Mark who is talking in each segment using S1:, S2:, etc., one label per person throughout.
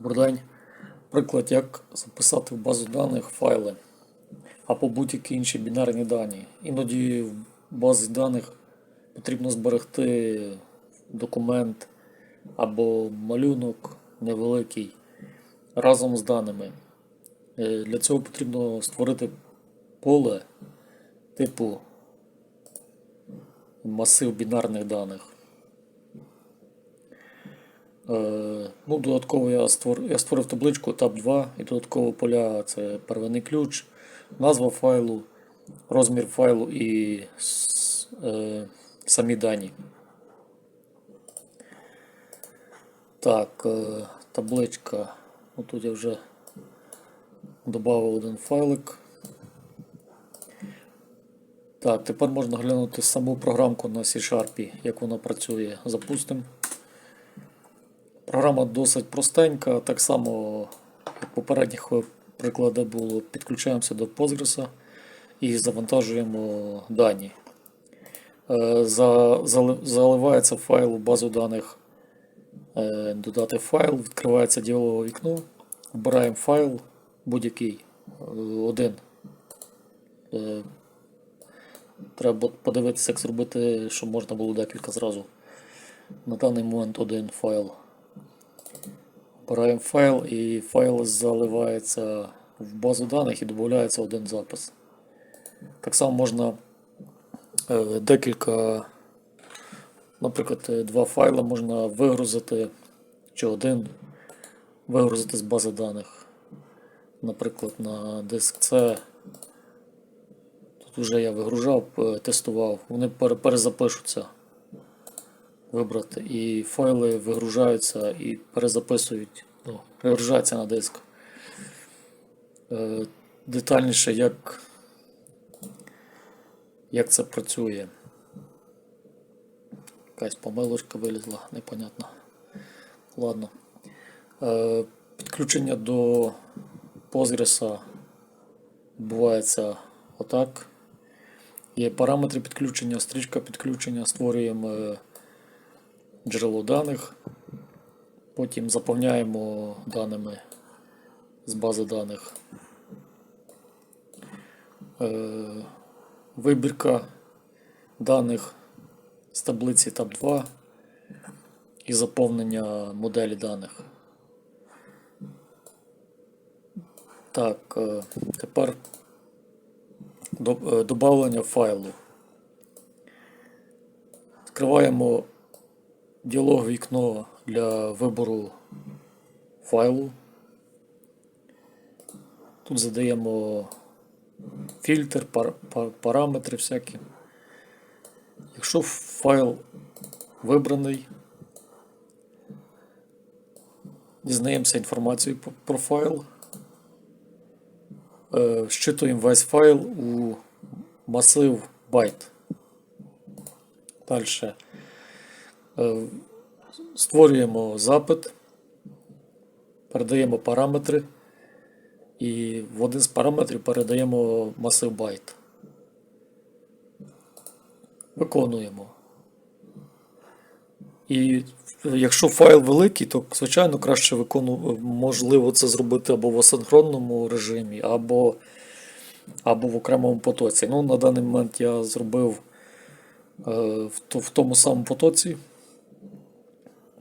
S1: Добрий день. Приклад, як записати в базу даних файли або будь-які інші бінарні дані. Іноді в базі даних потрібно зберегти документ або малюнок невеликий разом з даними. Е, Для цього потрібно створити поле типу масив бінарних даних. Е, Ну, додатково я створив, я створив табличку tab 2 і додатково поля це первинний ключ, назва файлу, розмір файлу і е, самі дані. Так, е, табличка. Ну, тут я вже додав один файлик. Так, тепер можна глянути саму програмку на C-Sharp, як вона працює. Запустимо. Програма досить простенька, так само, як в попередніх прикладах було, підключаємося до Postgres і завантажуємо дані. Е, за- зали- Заливається файл у базу даних, е, додати файл, відкривається діалогове вікно, вбираємо файл будь-який, е, один. Треба подивитися, як зробити, щоб можна було декілька зразу. На даний момент один файл. Обираємо файл і файл заливається в базу даних і додається один запис. Так само можна е, декілька, наприклад, два файли можна вигрузити чи один вигрузити з бази даних. Наприклад, на диск C. Тут вже я вигружав, е, тестував, вони перезапишуться вибрати. І файли вигружаються і перезаписують, ну, вигружаються на диск. Е, детальніше, як, як це працює. Якась помилочка вилізла, непонятно. Ладно. Е, підключення до Postgres відбувається отак. Є параметри підключення, стрічка підключення, створюємо е, джерело даних, потім заповняємо даними з бази даних. Е, Вибірка даних з таблиці tab 2 і заповнення моделі даних. Так, е, тепер до- е, файлу. Відкриваємо діалог вікно для вибору файлу. Тут задаємо фільтр, пар- пар- параметри всякі. Якщо файл вибраний, дізнаємося інформацію про файл. Е, Щитуємо весь файл у масив байт. Далі. Е, Створюємо запит, передаємо параметри і в один з параметрів передаємо масив байт. Виконуємо. І якщо файл великий, то звичайно краще викону... можливо це зробити або в асинхронному режимі, або, або в окремому потоці. Ну, на даний момент я зробив е, в, в тому самому потоці,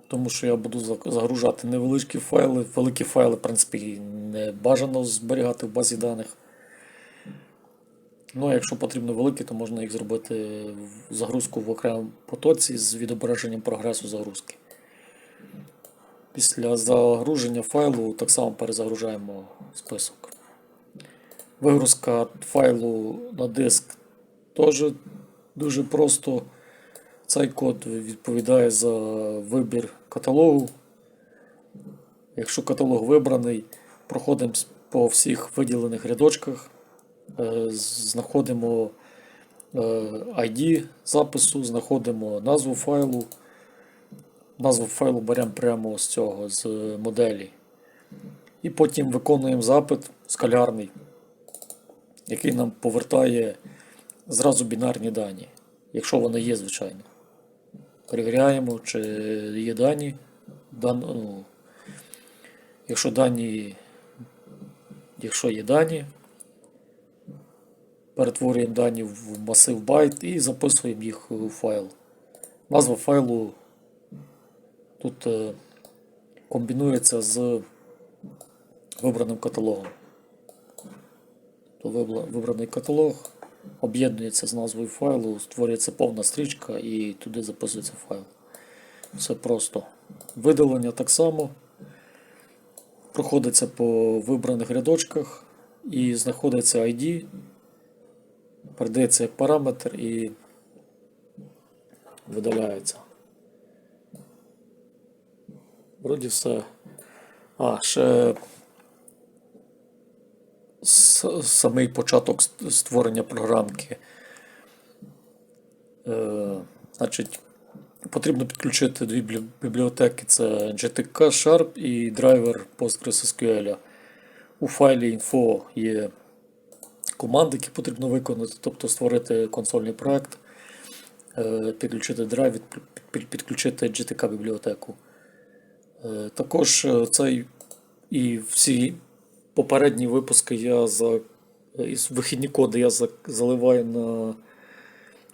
S1: тому що я буду загружати невеличкі файли. Великі файли, в принципі, не бажано зберігати в базі даних. Ну, а якщо потрібно великі, то можна їх зробити в загрузку в окремому потоці з відображенням прогресу загрузки. Після загруження файлу так само перезагружаємо список. Вигрузка файлу на диск теж дуже просто. Цей код відповідає за вибір каталогу. Якщо каталог вибраний, проходимо по всіх виділених рядочках, е, знаходимо е, ID запису, знаходимо назву файлу. Назву файлу беремо прямо з цього, з моделі. І потім виконуємо запит скалярний, який нам повертає зразу бінарні дані, якщо вони є, звичайно. Перевіряємо, чи є дані. Дан, ну, Якщо дані, якщо є дані, перетворюємо дані в масив байт і записуємо їх у файл. Назва файлу тут е, комбінується з вибраним каталогом. То вибраний каталог об'єднується з назвою файлу, створюється повна стрічка і туди записується файл. Все просто. Видалення так само проходиться по вибраних рядочках і знаходиться ID, передається як параметр і видаляється. Вроді все. А, ще самий початок створення програмки. Е, значить, потрібно підключити дві бібліотеки: це GTK Sharp і драйвер PostgreSQL. У файлі info є команди, які потрібно виконати, тобто створити консольний проект, е, підключити драйв, підключити GTK бібліотеку. Е, Також цей і всі попередні випуски я за вихідні коди я за- заливаю на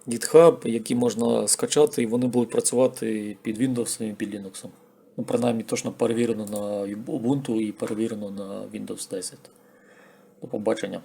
S1: GitHub, які можна скачати, і вони будуть працювати під Windows і під Linux. Ну, принаймні, точно перевірено на Ubuntu і перевірено на Windows 10. До побачення.